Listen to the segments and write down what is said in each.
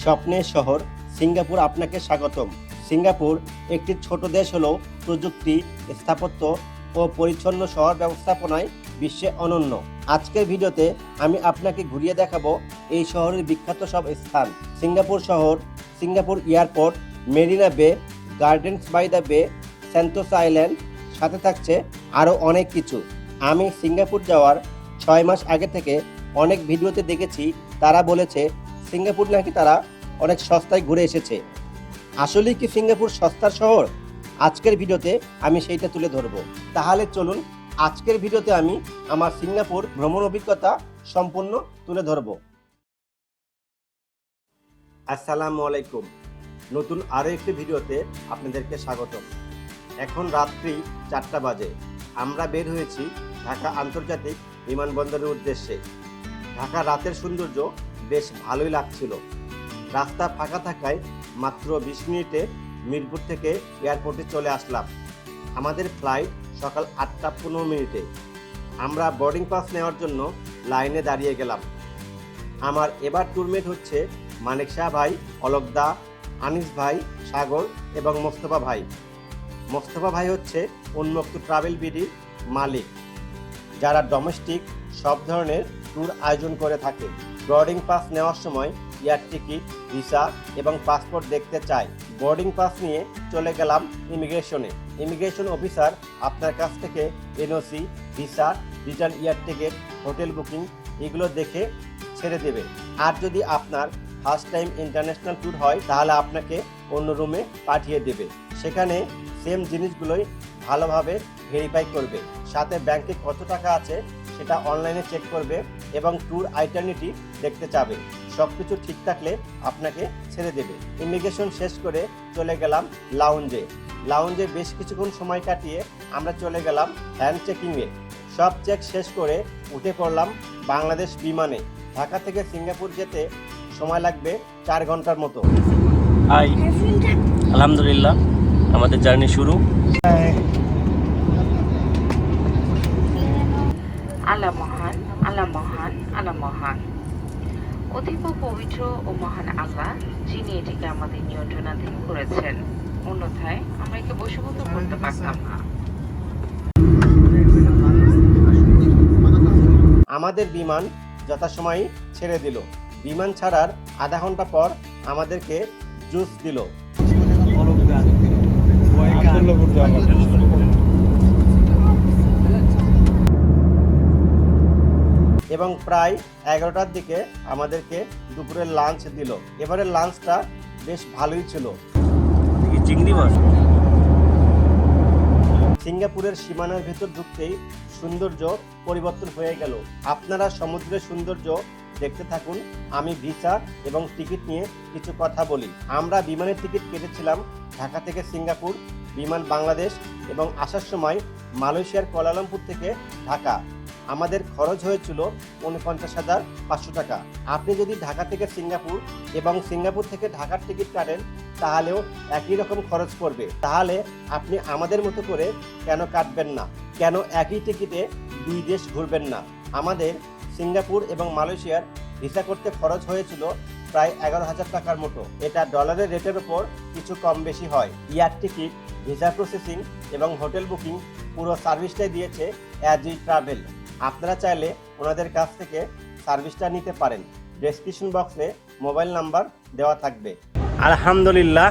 স্বপ্নের শহর, সিঙ্গাপুর আপনাকে স্বাগতম। সিঙ্গাপুর একটি ছোট দেশ হলেও প্রযুক্তি, স্থাপত্য ও পরিচ্ছন্ন শহর ব্যবস্থাপনায় বিশ্বে অনন্য। আজকের ভিডিওতে আমি আপনাকে ঘুরিয়ে দেখাবো এই শহরের বিখ্যাত সব স্থান। সিঙ্গাপুর শহর, Singapore airport, Marina Bay, gardens by the bay Sentosa island, সাথে থাকছে আরও অনেক কিছু। আমি সিঙ্গাপুর যাওয়ার ছয় মাস আগে থেকে অনেক ভিডিওতে দেখেছি, তারা বলেছে সিঙ্গাপুর নাকি তারা অনেক সস্তায় ঘুরে এসেছে? আসলেই কি সিঙ্গাপুর সস্তার শহর? আজকের ভিডিওতে আমি সেইটা তুলে ধরবো। তাহলে চলুন আজকের ভিডিওতে আমি আমার সিঙ্গাপুর ভ্রমণ অভিজ্ঞতা সম্পূর্ণ তুলে ধরবো। আসসালামু আলাইকুম। নতুন আরও একটি ভিডিওতে আপনাদেরকে স্বাগতম। এখন রাত্রি চারটা বাজে। আমরা বের হয়েছি ঢাকা আন্তর্জাতিক বিমানবন্দরের উদ্দেশ্যে। ঢাকা রাতের সৌন্দর্য বেশ ভালোই লাগছিল। রাস্তা ফাঁকা থাকায় মাত্র বিশ মিনিটে মিরপুর থেকে এয়ারপোর্টে চলে আসলাম। আমাদের ফ্লাইট সকাল আটটা পনেরো মিনিটে। আমরা বোর্ডিং পাস নেওয়ার জন্য লাইনে দাঁড়িয়ে গেলাম। আমার এবার টুরমেট হচ্ছে মানিক শাহ ভাই, অলকদা, আনিস ভাই, সাগর এবং মোস্তফা ভাই। মোস্তফা ভাই হচ্ছে উন্মুক্ত ট্রাভেল বিডির মালিক, যারা ডোমেস্টিক সব ধরনের ট্যুর আয়োজন করে থাকে। বোর্ডিং পাস নেওয়ার সময় এয়ার টিকিট ভিসা এবং পাসপোর্ট দেখতে চাই। বোর্ডিং পাস নিয়ে চলে গেলাম ইমিগ্রেশনে ইমিগ্রেশন অফিসার আপনার কাছ থেকে NOC visa return air ticket hotel booking এগুলো দেখে ছেড়ে দেবে। আর যদি আপনার ফার্স্ট টাইম ইন্টারন্যাশনাল ট্যুর হয়, তাহলে আপনাকে অন্য রুমে পাঠিয়ে দেবে। সেখানে সেম জিনিসগুলোই ভালোভাবে ভেরিফাই করবে। সাথে ব্যাংকে কত টাকা আছে সেটা অনলাইনে চেক করবে এবং ট্যুর আইটারনিটি দেখতে চাবে। সব কিছু ঠিক থাকলে আপনাকে ছেড়ে দেবে। ইমিগ্রেশন শেষ করে চলে গেলাম লাউঞ্জে লাউঞ্জে বেশ কিছুক্ষণ সময় কাটিয়ে আমরা চলে গেলাম হ্যান্ড চেকিংয়ে সব চেক শেষ করে উঠে পড়লাম বাংলাদেশ বিমানে। ঢাকা থেকে সিঙ্গাপুর যেতে সময় লাগবে চার ঘণ্টার মতো। হাই আলহামদুলিল্লাহ আমাদের জার্নি শুরু। আল্লাহ মহান আল্লাহ মহান আল্লাহ মহান। অতীব পবিত্র ও মহান আল্লাহ যিনি এটিকে আমাদের নিয়ন্ত্রণাধীন করেছেন। অন্যথায় আমরা একে বশীভূত করতে পারতাম না। আমাদের বিমান যথাসময়ে ছেড়ে দিল। বিমান ছাড়ার আধা ঘণ্টা পর আমাদেরকে জুস দিল। এবং প্রায় এগারোটার দিকে আমাদেরকে দুপুরের লাঞ্চ দিল। এবারের লাঞ্চটা বেশ ভালোই ছিল। চিংড়ি মাছ। সিঙ্গাপুরের সীমানার ভেতর ঢুকতেই সৌন্দর্য পরিবর্তন হয়ে গেল। আপনারা সমুদ্রের সৌন্দর্য দেখতে থাকুন। আমি ভিসা এবং টিকিট নিয়ে কিছু কথা বলি। আমরা বিমানের টিকিট কেটেছিলাম ঢাকা থেকে সিঙ্গাপুর বিমান বাংলাদেশ এবং আসার সময় মালয়েশিয়ার কোয়ালালামপুর থেকে ঢাকা। আমাদের খরচ হয়েছিল উনপঞ্চাশ হাজার পাঁচশো টাকা। আপনি যদি ঢাকা থেকে সিঙ্গাপুর এবং সিঙ্গাপুর থেকে ঢাকার টিকিট কাটেন, তাহলেও একই রকম খরচ পড়বে। তাহলে আপনি আমাদের মতো করে কেন কাটবেন না? কেন একই টিকিটে দুই দেশ ঘুরবেন না? আমাদের সিঙ্গাপুর এবং মালয়েশিয়ার ভিসা করতে খরচ হয়েছিল প্রায় এগারো হাজার টাকার মতো। এটা ডলারের রেটের উপর কিছু কম বেশি হয়। এয়ার টিকিট, ভিসা প্রসেসিং এবং হোটেল বুকিং পুরো সার্ভিসটাই দিয়েছে অ্যাজি ট্রাভেল। আপনারা চাইলে ওনাদের কাছ থেকে সার্ভিসটা নিতে পারেন। ডেসক্রিপশন বক্সে মোবাইল নাম্বার দেওয়া থাকবে। আলহামদুলিল্লাহ,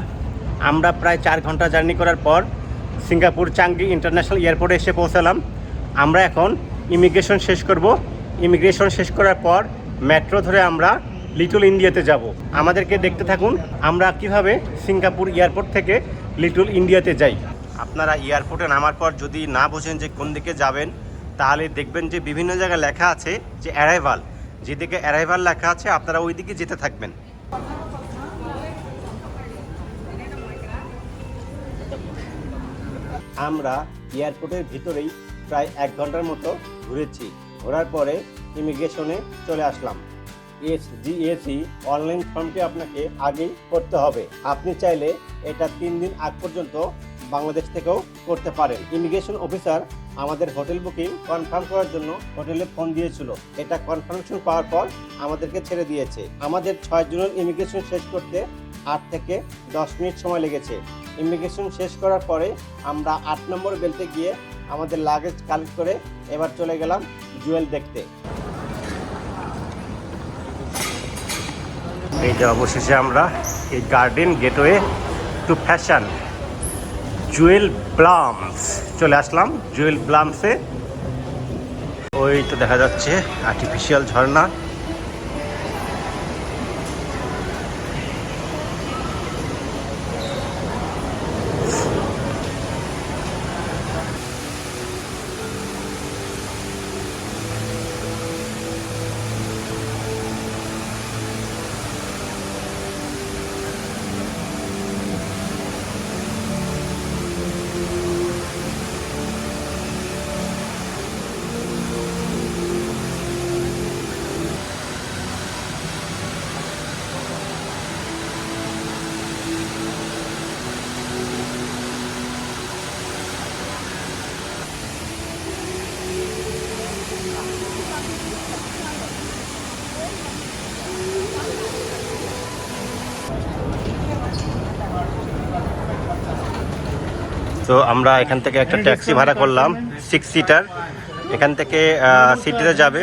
আমরা প্রায় চার ঘণ্টা জার্নি করার পর সিঙ্গাপুর চাঙ্গি ইন্টারন্যাশনাল এয়ারপোর্টে এসে পৌঁছালাম। আমরা এখন ইমিগ্রেশন শেষ করব। ইমিগ্রেশন শেষ করার পর মেট্রো ধরে আমরা লিটল ইন্ডিয়াতে যাব। আমাদেরকে দেখতে থাকুন, আমরা কীভাবে সিঙ্গাপুর এয়ারপোর্ট থেকে লিটল ইন্ডিয়াতে যাই। আপনারা এয়ারপোর্টে নামার পর যদি না বোঝেন যে কোন দিকে যাবেন তাহলে দেখবেন যে বিভিন্ন জায়গায় লেখা আছে যে অ্যারাইভাল যেদিকে অ্যারাইভাল লেখা আছে, আপনারা ওই দিকে যেতে থাকবেন। আমরা এয়ারপোর্টের ভিতরেই প্রায় এক ঘণ্টার মতো ঘুরেছি। ঘোরার পরে ইমিগ্রেশনে চলে আসলাম। এস জিএসি অনলাইন ফর্মটি আপনাকে আগেই করতে হবে। আপনি চাইলে এটা তিন দিন আগ পর্যন্ত বাংলাদেশ থেকেও করতে পারেন। ইমিগ্রেশন অফিসার আমাদের হোটেল বুকিং কনফার্ম করার জন্য হোটেলে ফোন দিয়েছিল। এটা কনফার্মেশন পাওয়ার পর আমাদেরকে ছেড়ে দিয়েছে। আমাদের ছয় জনের ইমিগ্রেশন শেষ করতে আট থেকে দশ মিনিট সময় লেগেছে। ইমিগ্রেশন শেষ করার পরে আমরা আট নম্বর বেলতে গিয়ে আমাদের লাগেজ কালেক্ট করে এবার চলে গেলাম জুয়েল দেখতে। এই যে অবশেষে আমরা এই garden gateway to fashion jewel blooms. চলে আসলাম জুয়েল ব্লামসে। ওই তো দেখা যাচ্ছে আর্টিফিশিয়াল ঝর্ণা। তো আমরা এখান থেকে একটা ট্যাক্সি ভাড়া করলাম সিক্স সিটার এখান থেকে সিটিতে যাবে।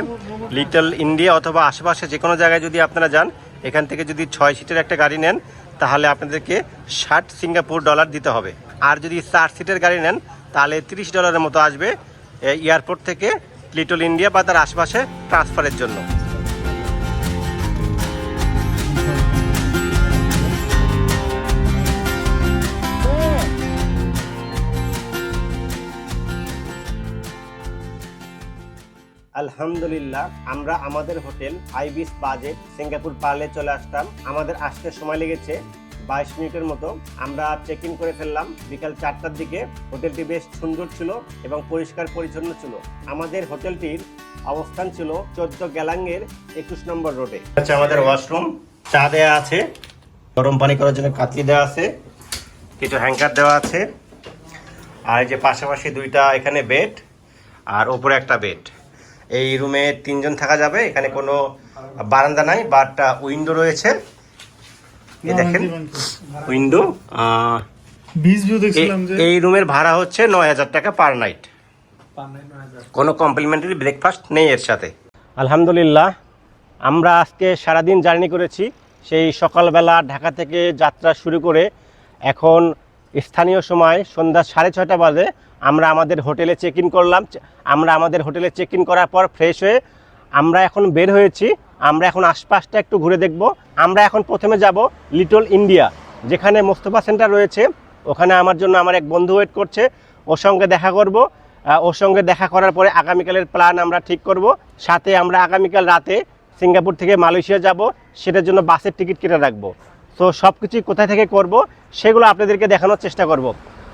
লিটল ইন্ডিয়া অথবা আশেপাশে যে কোনো জায়গায় যদি আপনারা যান, এখান থেকে যদি ছয় সিটের একটা গাড়ি নেন, তাহলে আপনাদেরকে ষাট সিঙ্গাপুর ডলার দিতে হবে। আর যদি চার সিটের গাড়ি নেন, তাহলে তিরিশ ডলারের মতো আসবে এয়ারপোর্ট থেকে লিটল ইন্ডিয়া বা তার আশেপাশে ট্রান্সফারের জন্য। আলহামদুলিল্লাহ, আমরা আমাদের hotel ibis budget Singapore Parle চলে আসতাম। আমাদের আসতে সময় লেগেছে বাইশ মিনিটের মতো। আমরা চেক ইন করে ফেললাম, বিকাল চারটার দিকে। হোটেলটি বেশ সুন্দর ছিল এবং পরিষ্কার পরিচ্ছন্ন ছিল। আমাদের হোটেলটির অবস্থান ছিল চোদ্দ গ্যালাঙ্গের একুশ নম্বর রোডে। আচ্ছা আমাদের ওয়াশরুম, চা দেওয়া আছে, গরম পানি করার জন্য কাতলি দেওয়া আছে, কিছু হ্যাঙ্কার দেওয়া আছে, আর যে পাশাপাশি দুইটা এখানে বেড, আর ওপরে একটা বেড। এই রুমে তিনজন থাকা যাবে এখানে কোনো বারান্দা নাই বাট উইন্ডো রয়েছে। এই দেখেন উইন্ডো এই রুমের ভাড়া হচ্ছে নয় হাজার টাকা পার নাইট কোনো কমপ্লিমেন্টারি ব্রেকফাস্ট নেই এর সাথে। আলহামদুলিল্লাহ আমরা আজকে সারাদিন জার্নি করেছি। সেই সকালবেলা ঢাকা থেকে যাত্রা শুরু করে এখন স্থানীয় সময় সন্ধ্যা সাড়ে ছয়টা বাজে। আমরা আমাদের হোটেলে চেক ইন করলাম। আমরা আমাদের হোটেলে চেক ইন করার পর ফ্রেশ হয়ে আমরা এখন বের হয়েছি। আমরা এখন আশপাশটা একটু ঘুরে দেখব। আমরা এখন প্রথমে যাব লিটল ইন্ডিয়া যেখানে মোস্তফা সেন্টার রয়েছে। ওখানে আমার জন্য আমার এক বন্ধু ওয়েট করছে। ওর সঙ্গে দেখা করব। ওর সঙ্গে দেখা করার পরে আগামীকালের প্ল্যান আমরা ঠিক করব। সাথে আমরা আগামীকাল রাতে সিঙ্গাপুর থেকে মালয়েশিয়া যাব। সেটার জন্য বাসের টিকিট কেটে রাখব। তো সব কিছুই কোথায় থেকে করব, সেগুলো আপনাদেরকে দেখানোর চেষ্টা করব।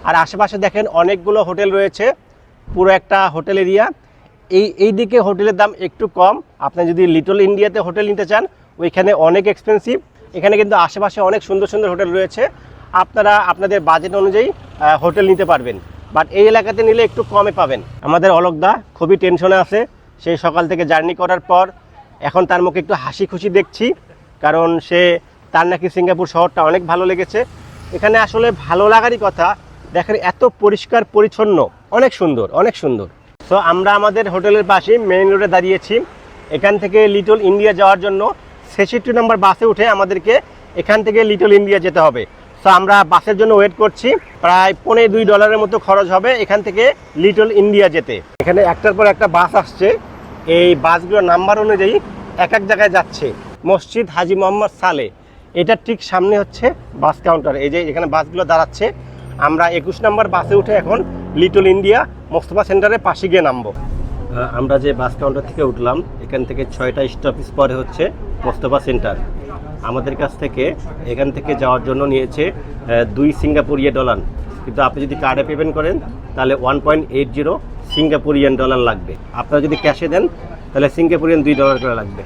আর আশেপাশে দেখেন অনেকগুলো হোটেল রয়েছে, পুরো একটা হোটেল এরিয়া। এই এই দিকে হোটেলের দাম একটু কম। আপনি যদি লিটল ইন্ডিয়াতে হোটেল নিতে চান, ওইখানে অনেক এক্সপেন্সিভ এখানে কিন্তু আশেপাশে অনেক সুন্দর সুন্দর হোটেল রয়েছে। আপনারা, আপনাদের বাজেট অনুযায়ী হোটেল নিতে পারবেন। বাট এই এলাকাতে নিলে একটু কমে পাবেন। আমাদের অলোকদা খুবই টেনশনে আছে। সেই সকাল থেকে জার্নি করার পর এখন তার মুখে একটু হাসি খুশি দেখছি। কারণ সে, তার নাকি সিঙ্গাপুর শহরটা অনেক ভালো লেগেছে। এখানে আসলে ভালো লাগারই কথা দেখেন এত পরিষ্কার, পরিচ্ছন্ন। অনেক সুন্দর অনেক সুন্দর। তো আমরা আমাদের হোটেলের পাশে মেইন রোডে দাঁড়িয়েছি। এখান থেকে লিটল ইন্ডিয়া যাওয়ার জন্য ছেষট্টি নম্বর বাসে উঠে আমাদেরকে এখান থেকে লিটল ইন্ডিয়া যেতে হবে। তো আমরা বাসের জন্য ওয়েট করছি। প্রায় পনেরো দুই ডলারের মতো খরচ হবে এখান থেকে লিটল ইন্ডিয়া যেতে। এখানে একটার পর একটা বাস আসছে। এই বাসগুলোর নাম্বার অনুযায়ী এক এক জায়গায় যাচ্ছে। মসজিদ হাজি মোহাম্মদ সালে। এটার ঠিক সামনে হচ্ছে বাস কাউন্টার এই যে এখানে বাসগুলো দাঁড়াচ্ছে। আমরা একুশ নম্বর বাসে উঠে এখন লিটল ইন্ডিয়া মোস্তফা সেন্টারের পাশে গিয়ে নামবো। আমরা যে বাস কাউন্টার থেকে উঠলাম, এখান থেকে ছয়টা স্টপেজ পরে হচ্ছে মোস্তফা সেন্টার। আমাদের কাছ থেকে এখান থেকে যাওয়ার জন্য নিয়েছে দুই সিঙ্গাপুরিয়া ডলার কিন্তু আপনি যদি কার্ডে পেমেন্ট করেন, তাহলে one point eight zero Singaporean dollar লাগবে। আপনারা যদি ক্যাশে দেন, তাহলে সিঙ্গাপুরিয়ান দুই ডলার করে লাগবে।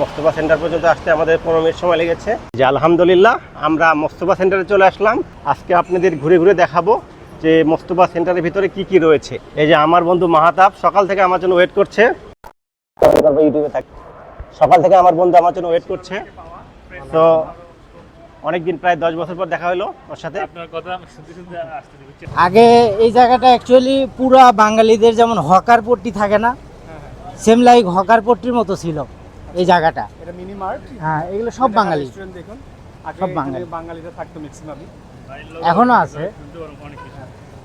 মোস্তফা সেন্টার পর্যন্ত আসতে আমাদের পনেরো মিনিট সময় লেগেছে। যে আলহামদুলিল্লাহ আমরা মোস্তফা সেন্টারে চলে আসলাম। আজকে আপনাদের ঘুরে ঘুরে দেখাবো যে মোস্তফা সেন্টারের ভিতরে কি কি রয়েছে। এই যে আমার বন্ধু মাহাতাব সকাল থেকে আমার জন্য ওয়েট করছে। ইউটিউবে থাক সকাল থেকে আমার বন্ধু আমার জন্য ওয়েট করছে। তো অনেকদিন প্রায় দশ বছর পর দেখা হলো ওর সাথে। আগে এই জায়গাটা অ্যাকচুয়ালি পুরা বাঙালিদের যেমন হকার পট্টি থাকে না সেম লাইক হকার পট্টির মতো ছিল। এই জায়গাটা। এটা মিনি মার্ট? হ্যাঁ এগুলো সব বাঙালি। দেখুন। আগে সব বাঙালি। বাঙালিরা থাকতো ম্যাক্সিমামই এখনও আছে।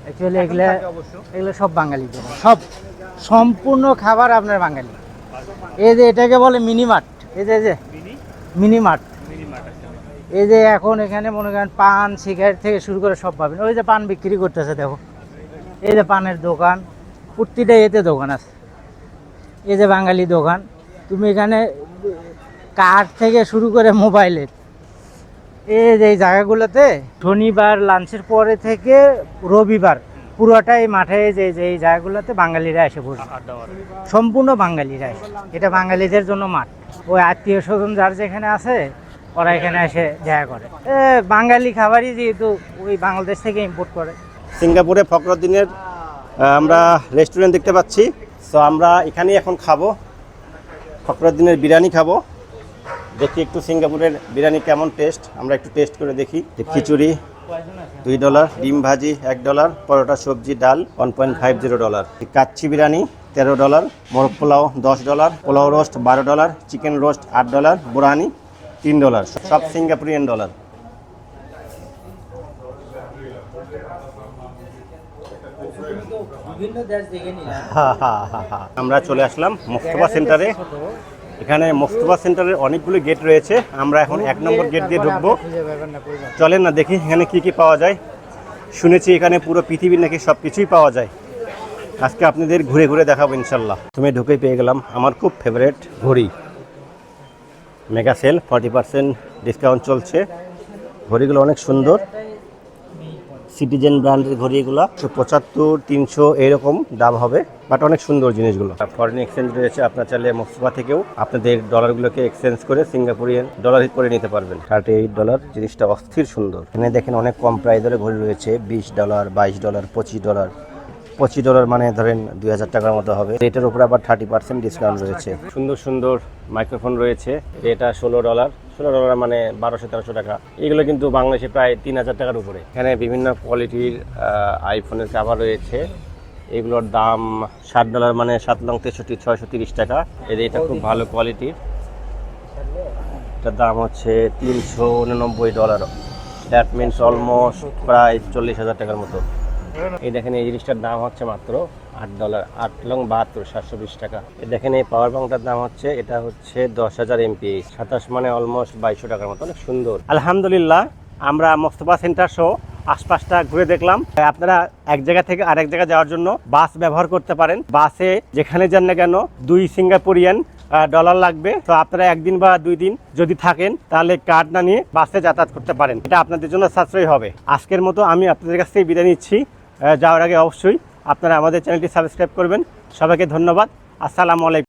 অ্যাকচুয়ালি এগুলো এগুলো সব বাঙালিদের সব। সম্পূর্ণ খাবার আপনার বাঙালি। এই যে এটাকে বলে মিনি মার্ট। এই যে এই যে। মিনি? মার্ট। এই যে এখন এখানে মনে করেন পান সিগারেট থেকে শুরু করে সব পাবেন। ওই যে পান বিক্রি করতেছে দেখো। এই যে পানের দোকান। প্রতিটা এতে দোকান আছে। এই যে বাঙালি দোকান। তুমি এখানে কার থেকে শুরু করে মোবাইলের? এই যে এই জায়গাগুলোতে শনিবার লাঞ্চের পরে থেকে রবিবার পুরোটাই মাঠে যে যে এই জায়গাগুলোতে বাঙালিরা এসে বসে সম্পূর্ণ বাঙালিরা এসে। এটা বাঙালিদের জন্য মাঠ। ওই আত্মীয় স্বজন যার যেখানে আছে ওরা এখানে এসে জায়গা করে। এ, বাঙালি খাবারই যেহেতু ওই বাংলাদেশ থেকে ইম্পোর্ট করে। সিঙ্গাপুরে ফখরুদ্দিনের আমরা রেস্টুরেন্ট দেখতে পাচ্ছি। তো আমরা এখানেই এখন খাব। ফখরুদ্দিনের বিরিয়ানি খাব। দেখি একটু সিঙ্গাপুরের বিরিয়ানি কেমন টেস্ট আমরা একটু টেস্ট করে দেখি। খিচুড়ি দুই ডলার ডিম ভাজি এক ডলার পরোটা সবজি ডাল one point five zero dollar kacchi biryani তেরো ডলার মোরগ পোলাও দশ ডলার পোলাও রোস্ট বারো ডলার চিকেন রোস্ট আট ডলার বুরানি তিন ডলার সব সিঙ্গাপুরিয়ান ডলার বিভিন্ন দেশ দেখে নিলাম। আমরা চলে আসলাম মোস্তফা সেন্টারে এখানে মোস্তফা সেন্টারের অনেকগুলো গেট রয়েছে। আমরা এখন এক নম্বর গেট দিয়ে ঢুকবো। চলেন না দেখি এখানে কি কি পাওয়া যায়। শুনেছি এখানে পুরো পৃথিবীর নাকি সব কিছুই পাওয়া যায়। আজকে আপনাদের ঘুরে ঘুরে দেখাবো ইনশাল্লাহ। তুমি ঢুকেই পেয়ে গেলাম আমার খুব ফেভারেট ঘড়ি। Mega sale forty percent discount চলছে। ঘড়িগুলো অনেক সুন্দর। সিটিজেন ব্র্যান্ডের ঘড়ি এগুলো। পঁচাত্তর তিনশো এরকম দাম হবে বাট অনেক সুন্দর জিনিসগুলো। ফরেন এক্সচেঞ্জ রয়েছে আপনার চাইলে মোস্তফা থেকেও আপনাদের ডলারগুলোকে এক্সচেঞ্জ করে সিঙ্গাপুরিয়ান ডলার করে নিতে পারবেন। থার্টি এইট ডলার জিনিসটা অস্থির সুন্দর। এখানে দেখেন অনেক কম প্রাইজের ঘড়ি রয়েছে বিশ ডলার বাইশ ডলার পঁচিশ ডলার পঁচিশ ডলার মানে ধরেন দুই হাজার টাকার মতো হবে। এটার উপরে আবার থার্টি পার্সেন্ট ডিসকাউন্ট রয়েছে। সুন্দর সুন্দর মাইক্রোফোন রয়েছে। এটা ষোলো ডলার। ষোলো ডলার মানে বারোশো, তেরোশো টাকা। এগুলো কিন্তু বাংলাদেশে প্রায় তিন হাজার টাকার উপরে। এখানে বিভিন্ন কোয়ালিটির আইফোনের কাভার রয়েছে। এগুলোর দাম ষাট ডলার মানে সাত লং তেষট্টি, ছয়শো তিরিশ টাকা। এর এটা খুব ভালো কোয়ালিটির এটার দাম হচ্ছে তিনশো উননব্বই ডলার। দ্যাট মিনস অলমোস্ট প্রায় চল্লিশ হাজার টাকার মতো। এই দেখেন, এই জিনিসটার দাম হচ্ছে মাত্র আট ডলার আট লং বাহাত্তর, সাতশো বিশ টাকা। দেখেন, এই পাওয়ার ব্যাংকটার দাম হচ্ছে, এটা হচ্ছে দশ হাজার এমপি সাতাশ মানে অলমোস্ট বাইশশো টাকার মতো, অনেক সুন্দর। আলহামদুলিল্লাহ, আমরা মোস্তফা সেন্টার সহ আশপাশটা ঘুরে দেখলাম। আপনারা এক জায়গা থেকে আরেক জায়গা যাওয়ার জন্য বাস ব্যবহার করতে পারেন। বাসে যেখানে যান না কেন, দুই সিঙ্গাপুরিয়ান ডলার লাগবে। তো আপনারা একদিন বা দুই দিন যদি থাকেন, তাহলে কার্ড না নিয়ে বাসে যাতায়াত করতে পারেন। এটা আপনাদের জন্য সাশ্রয়ী হবে। আজকের মতো আমি আপনাদের কাছ থেকে বিদায় নিচ্ছি। যাওয়ার আগে অবশ্যই আপনারা আমাদের চ্যানেলটি সাবস্ক্রাইব করবেন। সবাইকে ধন্যবাদ। আসসালামু আলাইকুম।